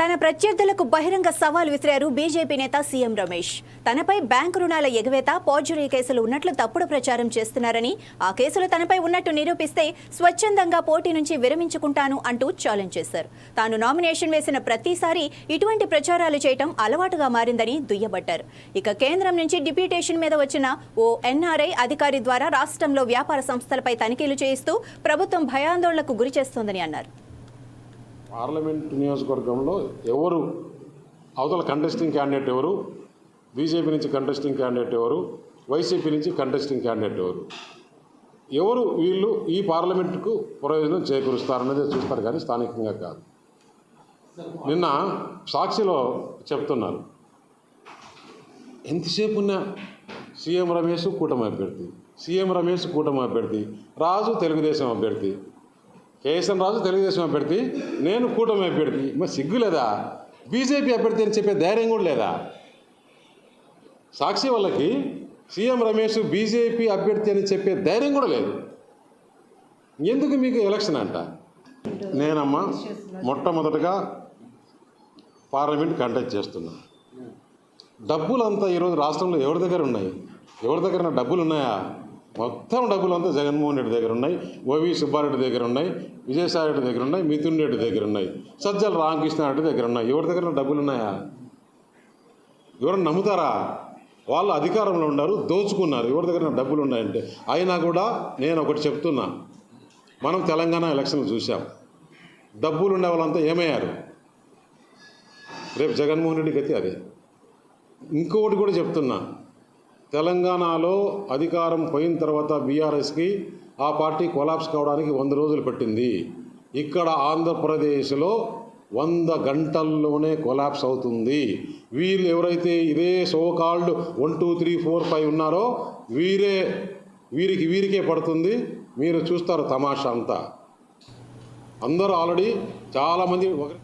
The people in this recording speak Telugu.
తన ప్రత్యర్థులకు బహిరంగ సవాల్ విసిరారు బీజేపీ నేత సీఎం రమేష్. తనపై బ్యాంకు రుణాల ఎగవేత పోర్జరీ కేసులు ఉన్నట్లు తప్పుడు ప్రచారం చేస్తున్నారని ఆ కేసులు తనపై ఉన్నట్టు నిరూపిస్తే స్వచ్ఛందంగా పోటీ నుంచి విరమించుకుంటాను అంటూ ఛాలెంజ్ చేశారు. తాను నామినేషన్ వేసిన ప్రతిసారి ఇటువంటి ప్రచారాలు చేయటం అలవాటుగా మారిందని దుయ్యబట్టారు. ఇక కేంద్రం నుంచి డిప్యూటేషన్ మీద వచ్చిన ఓ ఎన్ఆర్ఐ అధికారి ద్వారా రాష్ట్రంలో వ్యాపార సంస్థలపై తనిఖీలు చేయిస్తూ ప్రభుత్వం భయాందోళనకు గురి చేస్తోందని అన్నారు. పార్లమెంట్ నియోజకవర్గంలో ఎవరు? అవతల కంటెస్టింగ్ క్యాండిడేట్ ఎవరు? బీజేపీ నుంచి కంటెస్టింగ్ క్యాండిడేట్ ఎవరు? వైసీపీ నుంచి కంటెస్టింగ్ క్యాండిడేట్ ఎవరు? ఎవరు వీళ్ళు ఈ పార్లమెంటుకు ప్రయోజనం చేకూరుస్తారనేది చూస్తారు కానీ స్థానికంగా కాదు. నిన్న సాక్షిలో చెప్తున్నారు ఎంతసేపు ఉన్న సీఎం రమేష్ కూటమి అభ్యర్థి సీఎం రమేష్ కూటమి అభ్యర్థి రాజు తెలుగుదేశం అభ్యర్థి కేఎస్ఎన్ రాజు తెలుగుదేశం అభ్యర్థి నేను కూటమి అభ్యర్థి. మరి సిగ్గు లేదా? బీజేపీ అభ్యర్థి అని చెప్పే ధైర్యం కూడా లేదా? సాక్షి వాళ్ళకి సీఎం రమేష్ బీజేపీ అభ్యర్థి అని చెప్పే ధైర్యం కూడా లేదు. ఎందుకు మీకు ఎలక్షన్ అంట? నేనమ్మా మొట్టమొదటగా పార్లమెంట్ కండక్ట్ చేస్తున్నా. డబ్బులంతా ఈరోజు రాష్ట్రంలో ఎవరి దగ్గర ఉన్నాయి? ఎవరి దగ్గర డబ్బులు ఉన్నాయా మొత్తం డబ్బులు అంతా జగన్మోహన్ రెడ్డి దగ్గర ఉన్నాయి ఓవి సుబ్బారెడ్డి దగ్గర ఉన్నాయి విజయసాయి రెడ్డి దగ్గర ఉన్నాయి మిథున్ రెడ్డి దగ్గర ఉన్నాయి సజ్జల రామకృష్ణ రెడ్డి దగ్గర ఉన్నాయి. ఎవరి దగ్గర డబ్బులు ఉన్నాయా? ఎవరన్నా నమ్ముతారా? వాళ్ళు అధికారంలో ఉన్నారు దోచుకున్నారు. ఎవరి దగ్గర డబ్బులు ఉన్నాయంటే అయినా కూడా నేను ఒకటి చెప్తున్నా. మనం తెలంగాణ ఎలక్షన్లు చూసాం డబ్బులు ఉండే వాళ్ళంతా ఏమయ్యారు? రేపు జగన్మోహన్ రెడ్డి గతి అదే. ఇంకొకటి కూడా చెప్తున్నా. తెలంగాణలో అధికారం పోయిన తర్వాత బీఆర్ఎస్కి ఆ పార్టీ కొలాప్స్ కావడానికి వంద రోజులు పట్టింది. ఇక్కడ ఆంధ్రప్రదేశ్లో వంద గంటల్లోనే కొలాప్స్ అవుతుంది. వీళ్ళు ఎవరైతే ఇదే so called one two three four five ఉన్నారో వీరే వీరికి వీరికే పడుతుంది. మీరు చూస్తారు తమాషా అంతా. అందరూ ఆల్రెడీ చాలామంది ఒకరి